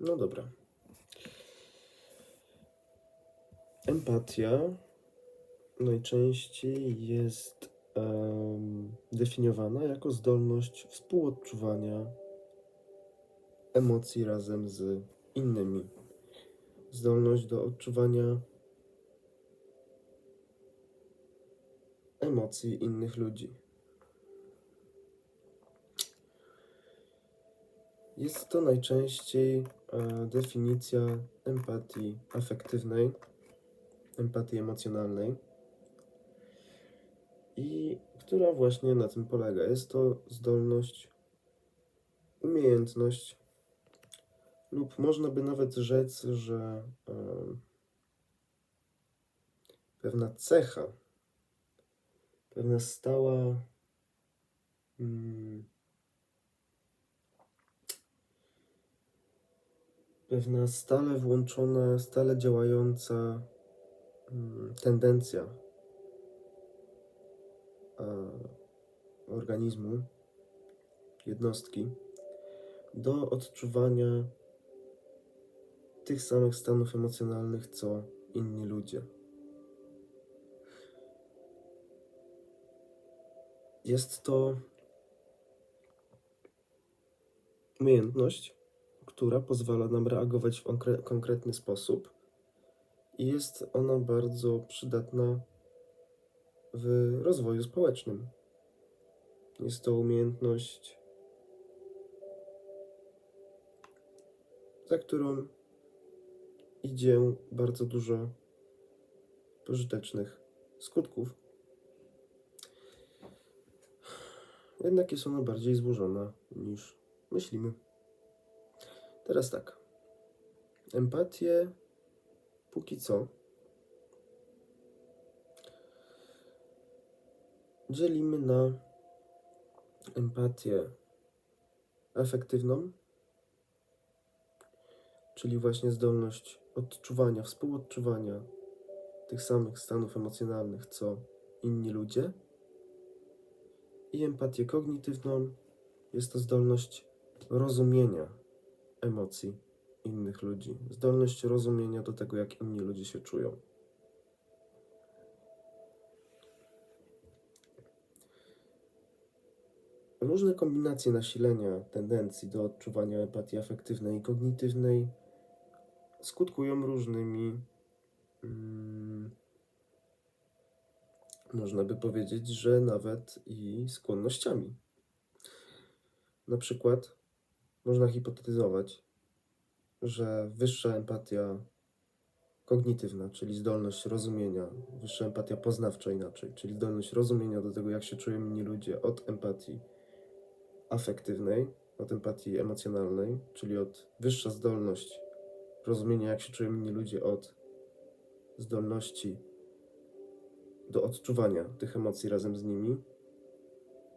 No dobra. Empatia najczęściej jest em, definiowana jako zdolność współodczuwania emocji razem z innymi. Zdolność do odczuwania emocji innych ludzi. Jest to najczęściej e, definicja empatii afektywnej, empatii emocjonalnej, i która właśnie na tym polega. Jest to zdolność, umiejętność, lub można by nawet rzec, że e, pewna cecha, pewna stała. Mm, pewna stale włączona, stale działająca mm, tendencja organizmu, jednostki do odczuwania tych samych stanów emocjonalnych, co inni ludzie. Jest to umiejętność, która pozwala nam reagować w konkre- konkretny sposób i jest ona bardzo przydatna w rozwoju społecznym. Jest to umiejętność, za którą idzie bardzo dużo pożytecznych skutków. Jednak jest ona bardziej złożona niż myślimy. Teraz tak. Empatię póki co dzielimy na empatię efektywną, czyli właśnie zdolność odczuwania, współodczuwania tych samych stanów emocjonalnych, co inni ludzie. I empatię kognitywną jest to zdolność rozumienia emocji innych ludzi, zdolność rozumienia do tego, jak inni ludzie się czują. Różne kombinacje nasilenia tendencji do odczuwania empatii afektywnej i kognitywnej skutkują różnymi, mm, można by powiedzieć, że nawet i skłonnościami. Na przykład można hipotetyzować, że wyższa empatia kognitywna, czyli zdolność rozumienia, wyższa empatia poznawcza inaczej, czyli zdolność rozumienia do tego, jak się czują inni ludzie, od empatii afektywnej, od empatii emocjonalnej, czyli od wyższa zdolność rozumienia, jak się czują inni ludzie, od zdolności do odczuwania tych emocji razem z nimi,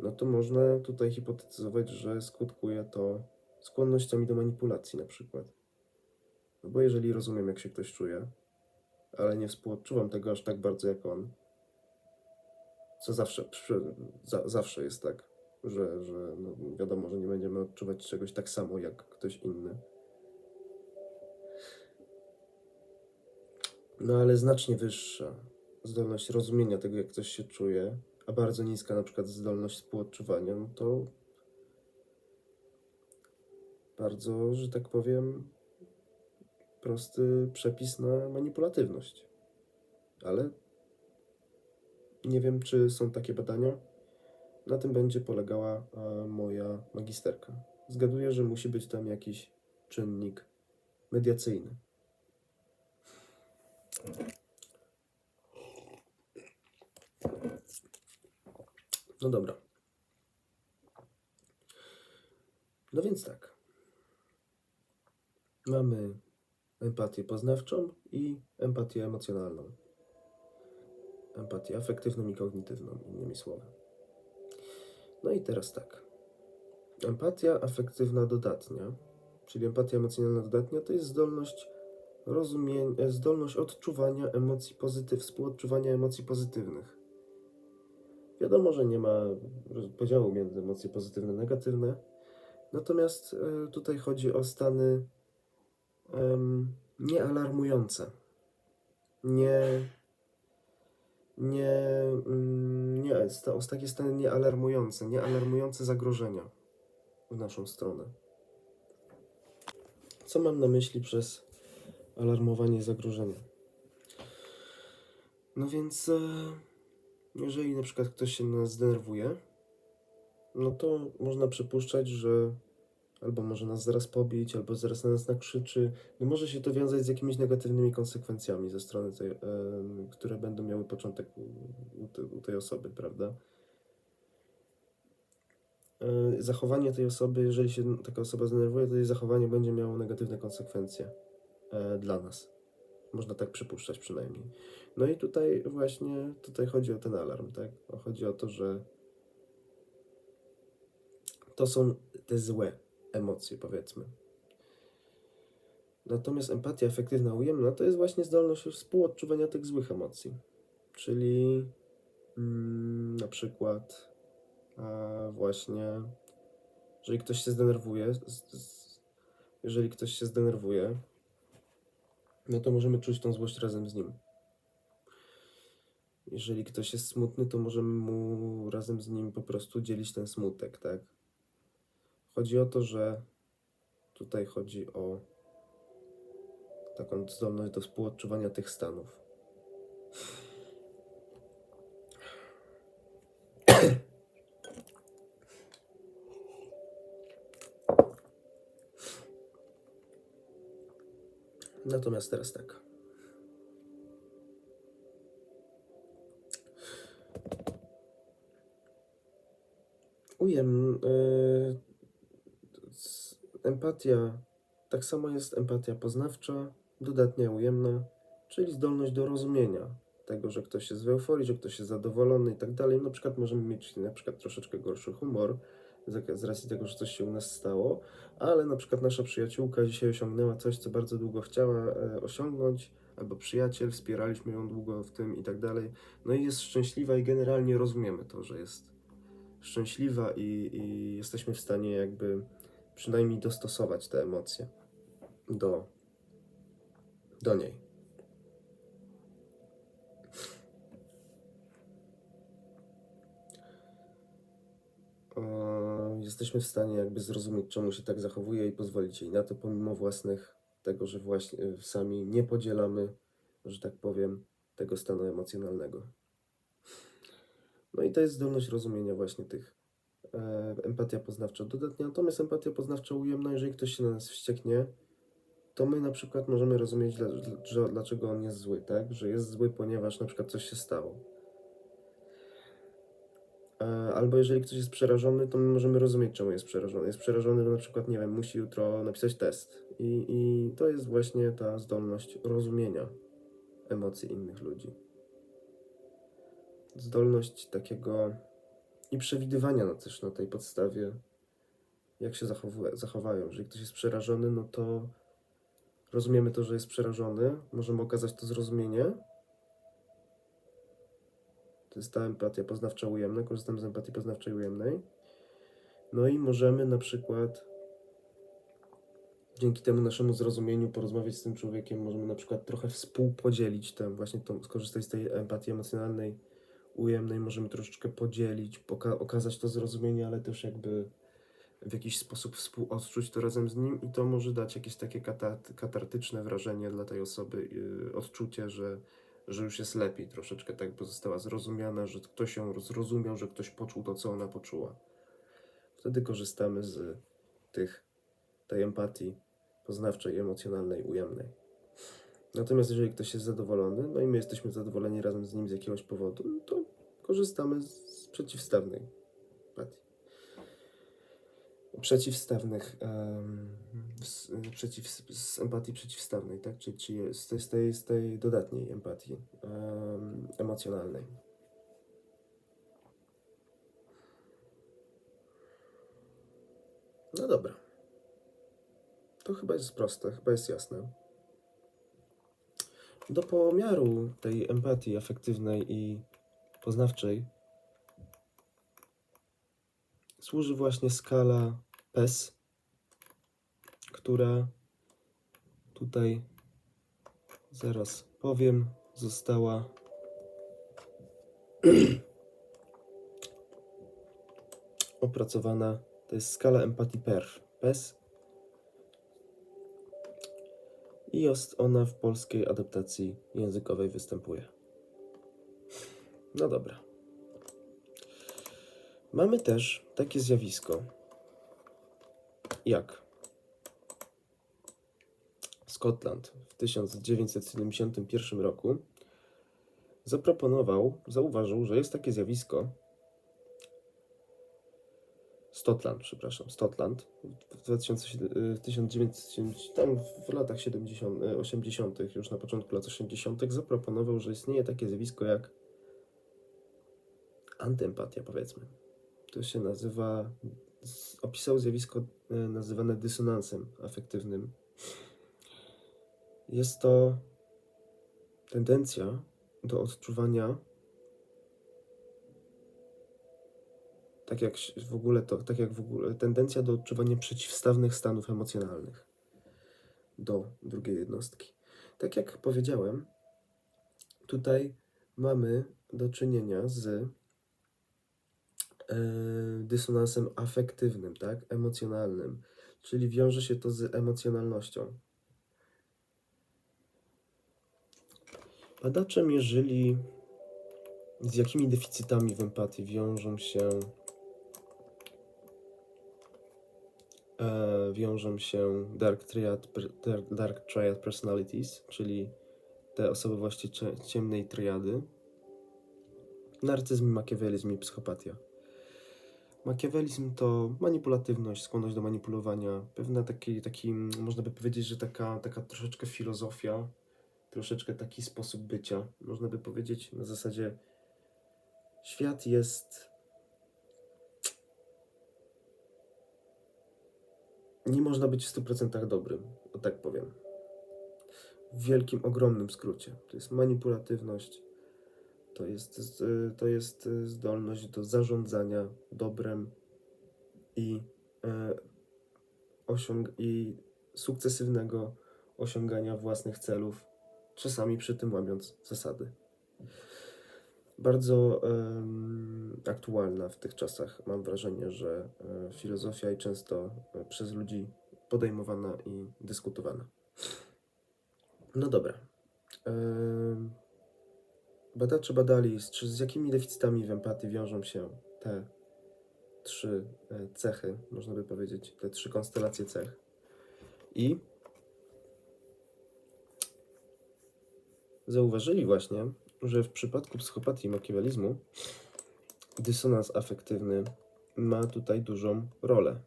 no to można tutaj hipotetyzować, że skutkuje to skłonnościami do manipulacji na przykład. No bo jeżeli rozumiem, jak się ktoś czuje, ale nie współodczuwam tego aż tak bardzo jak on, co zawsze, przy, za, zawsze jest tak, że, że no wiadomo, że nie będziemy odczuwać czegoś tak samo jak ktoś inny. No ale znacznie wyższa zdolność rozumienia tego, jak ktoś się czuje, a bardzo niska na przykład zdolność współodczuwania, no to bardzo, że tak powiem, prosty przepis na manipulatywność. Ale nie wiem, czy są takie badania. Na tym będzie polegała a, moja magisterka. Zgaduję, że musi być tam jakiś czynnik mediacyjny. No dobra. No więc tak. Mamy empatię poznawczą i empatię emocjonalną. Empatię afektywną i kognitywną, innymi słowy. No i teraz tak. Empatia afektywna dodatnia, czyli empatia emocjonalna dodatnia, to jest zdolność rozumienia, zdolność odczuwania emocji pozytyw, współodczuwania emocji pozytywnych. Wiadomo, że nie ma podziału między emocje pozytywne i negatywne, natomiast e, tutaj chodzi o stany em, niealarmujące. Nie, nie, mm, nie, sta- takie stany niealarmujące, niealarmujące zagrożenia w naszą stronę. Co mam na myśli przez alarmowanie zagrożenia? No więc, e, jeżeli na przykład ktoś się zdenerwuje, no to można przypuszczać, że albo może nas zaraz pobić, albo zaraz na nas nakrzyczy. No może się to wiązać z jakimiś negatywnymi konsekwencjami ze strony tej, które będą miały początek u, u tej osoby, prawda? E, Zachowanie tej osoby, jeżeli się taka osoba zdenerwuje, to jej zachowanie będzie miało negatywne konsekwencje e, dla nas. Można tak przypuszczać przynajmniej. No i tutaj właśnie tutaj chodzi o ten alarm, tak? Chodzi o to, że to są te złe emocje, powiedzmy. Natomiast empatia efektywna, ujemna to jest właśnie zdolność współodczuwania tych złych emocji. Czyli mm, na przykład a właśnie, jeżeli ktoś się zdenerwuje, z- z- jeżeli ktoś się zdenerwuje, no to możemy czuć tą złość razem z nim. Jeżeli ktoś jest smutny, to możemy mu razem z nim po prostu dzielić ten smutek, tak? Chodzi o to, że tutaj chodzi o taką zdolność do współodczuwania tych stanów. Natomiast teraz tak. Ujem. y, s- empatia. Tak samo jest empatia poznawcza, dodatnia ujemna, czyli zdolność do rozumienia tego, że ktoś jest w euforii, że ktoś jest zadowolony i tak dalej. Na przykład możemy mieć na przykład troszeczkę gorszy humor z, racji tego, że coś się u nas stało, ale na przykład nasza przyjaciółka dzisiaj osiągnęła coś, co bardzo długo chciała e, osiągnąć, albo przyjaciel, wspieraliśmy ją długo w tym i tak dalej. No i jest szczęśliwa i generalnie rozumiemy to, że jest szczęśliwa i, i jesteśmy w stanie jakby przynajmniej dostosować te emocje do, do niej. Jesteśmy w stanie jakby zrozumieć, czemu się tak zachowuje i pozwolić jej na to, pomimo własnych tego, że właśnie e, sami nie podzielamy, że tak powiem, tego stanu emocjonalnego. No i to jest zdolność rozumienia właśnie tych empatia poznawcza dodatnia, natomiast empatia poznawcza ujemna, jeżeli ktoś się na nas wścieknie, to my na przykład możemy rozumieć, dlaczego on jest zły, tak? Że jest zły, ponieważ na przykład coś się stało. E, Albo jeżeli ktoś jest przerażony, to my możemy rozumieć, czemu jest przerażony. Jest przerażony, że na przykład, nie wiem, musi jutro napisać test. I, i to jest właśnie ta zdolność rozumienia emocji innych ludzi. Zdolność takiego i przewidywania no też na tej podstawie, jak się zachowają. Jeżeli ktoś jest przerażony, no to rozumiemy to, że jest przerażony, możemy okazać to zrozumienie. To jest ta empatia poznawcza ujemna, korzystamy z empatii poznawczej ujemnej. No i możemy na przykład dzięki temu naszemu zrozumieniu porozmawiać z tym człowiekiem, możemy na przykład trochę współpodzielić tę, właśnie tą, skorzystać z tej empatii emocjonalnej ujemnej, możemy troszeczkę podzielić, poka- okazać to zrozumienie, ale też jakby w jakiś sposób współodczuć to razem z nim i to może dać jakieś takie kata- katartyczne wrażenie dla tej osoby, yy, odczucie, że, że już jest lepiej troszeczkę, tak, bo została zrozumiana, że ktoś ją zrozumiał, że ktoś poczuł to, co ona poczuła. Wtedy korzystamy z tych, tej empatii poznawczej, emocjonalnej, ujemnej. Natomiast jeżeli ktoś jest zadowolony, no i my jesteśmy zadowoleni razem z nim z jakiegoś powodu, no to korzystamy z przeciwstawnej empatii. Przeciwstawnych, z, przeciw, z empatii przeciwstawnej, tak? Czyli, czyli z, tej, z, tej, z tej dodatniej empatii em, emocjonalnej. No dobra. To chyba jest proste, chyba jest jasne. Do pomiaru tej empatii afektywnej i poznawczej służy właśnie skala PES, która tutaj zaraz powiem, została opracowana. To jest skala empatii PERF. PES. I jest ona w polskiej adaptacji językowej występuje. No dobra. Mamy też takie zjawisko, jak Scotland w 1971 roku zaproponował, zauważył, że jest takie zjawisko, Stotland, przepraszam, Stotland w 2007, w 1970, tam w latach 70, e, 80., już na początku lat 80., zaproponował, że istnieje takie zjawisko jak antyempatia, powiedzmy. To się nazywa, opisał zjawisko e, nazywane dysonansem afektywnym. Jest to tendencja do odczuwania tak jak w ogóle to, tak jak w ogóle, tendencja do odczuwania przeciwstawnych stanów emocjonalnych do drugiej jednostki. Tak jak powiedziałem, tutaj mamy do czynienia z e, dysonansem afektywnym, tak, emocjonalnym, czyli wiąże się to z emocjonalnością. Badacze mierzyli, z jakimi deficytami w empatii wiążą się e, wiążą się dark triad, dark triad personalities, czyli te osobowości cie- ciemnej triady, narcyzm, makiawelizm i psychopatia. Makiawelizm to manipulatywność, skłonność do manipulowania, pewna taki, taki można by powiedzieć, że taka, taka troszeczkę filozofia, troszeczkę taki sposób bycia. Można by powiedzieć na zasadzie świat jest nie można być w 100% dobrym, o tak powiem. W wielkim, ogromnym skrócie. To jest manipulatywność, to jest, to jest zdolność do zarządzania dobrem i, e, osiąg- i sukcesywnego osiągania własnych celów, czasami przy tym łamiąc zasady. Bardzo aktualna w tych czasach. Mam wrażenie, że e, filozofia i często e, przez ludzi podejmowana i dyskutowana. No dobra. Badacze badali, z, z jakimi deficytami w empatii wiążą się te trzy e, cechy, można by powiedzieć, te trzy konstelacje cech. I zauważyli właśnie, że w przypadku psychopatii i makiawelizmu dysonans afektywny ma tutaj dużą rolę.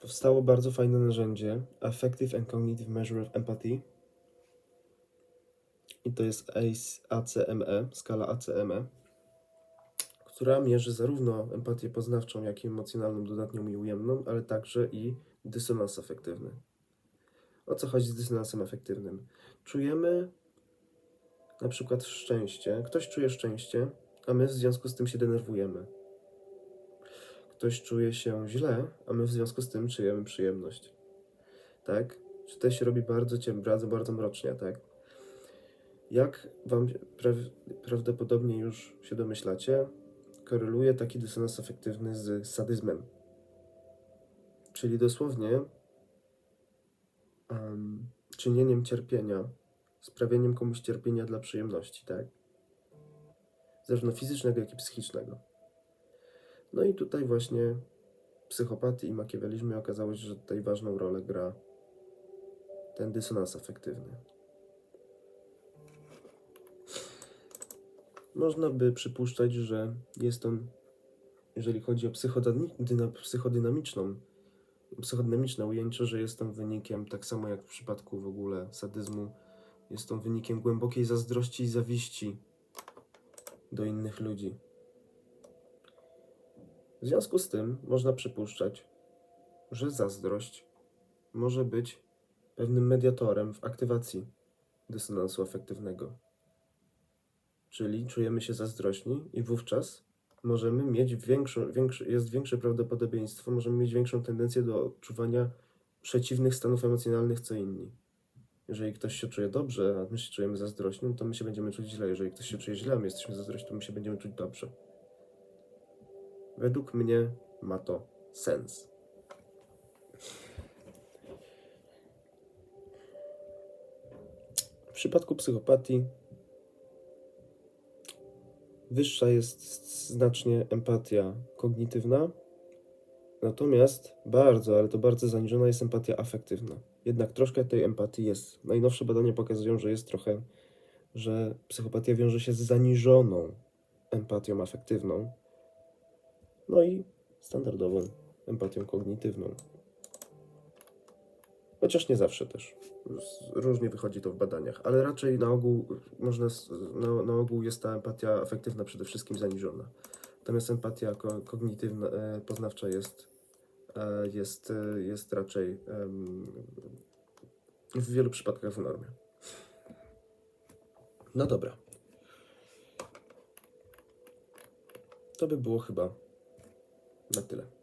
Powstało bardzo fajne narzędzie Affective and Cognitive Measure of Empathy. I to jest ACME, skala ACME, która mierzy zarówno empatię poznawczą, jak i emocjonalną, dodatnią i ujemną, ale także i dysonans afektywny. O co chodzi z dysonansem afektywnym? Czujemy na przykład szczęście. Ktoś czuje szczęście, a my w związku z tym się denerwujemy. Ktoś czuje się źle, a my w związku z tym czujemy przyjemność. Tak? Czy to się robi bardzo ciemno, bardzo, bardzo mrocznie, tak? Jak Wam pra prawdopodobnie już się domyślacie, koreluje taki dysonans afektywny z sadyzmem. Czyli dosłownie em, czynieniem cierpienia, sprawieniem komuś cierpienia dla przyjemności, tak? Zarówno fizycznego, jak i psychicznego. No i tutaj właśnie psychopatii i makiawelizmie okazało się, że tutaj ważną rolę gra ten dysonans afektywny. Można by przypuszczać, że jest on, jeżeli chodzi o psychodynami- dyna- psychodynamiczną, psychodynamiczne ujęcie, że jest on wynikiem, tak samo jak w przypadku w ogóle sadyzmu, jest on wynikiem głębokiej zazdrości i zawiści do innych ludzi. W związku z tym można przypuszczać, że zazdrość może być pewnym mediatorem w aktywacji dysonansu afektywnego. Czyli czujemy się zazdrośni i wówczas możemy mieć większą, jest większe prawdopodobieństwo, możemy mieć większą tendencję do odczuwania przeciwnych stanów emocjonalnych co inni. Jeżeli ktoś się czuje dobrze, a my się czujemy zazdrośni, no to my się będziemy czuć źle. Jeżeli ktoś się czuje źle, a my jesteśmy zazdrośni, to my się będziemy czuć dobrze. Według mnie ma to sens. W przypadku psychopatii wyższa jest znacznie empatia kognitywna, natomiast bardzo, ale to bardzo zaniżona jest empatia afektywna. Jednak troszkę tej empatii jest. Najnowsze badania pokazują, że jest trochę, że psychopatia wiąże się z zaniżoną empatią afektywną, no i standardową empatią kognitywną. Chociaż nie zawsze też. Różnie wychodzi to w badaniach, ale raczej na ogół można, na, na ogół jest ta empatia afektywna przede wszystkim zaniżona. Natomiast empatia ko, kognitywna, e, poznawcza jest, e, jest, e, jest raczej w wielu przypadkach w normie. No dobra. To by było chyba na tyle.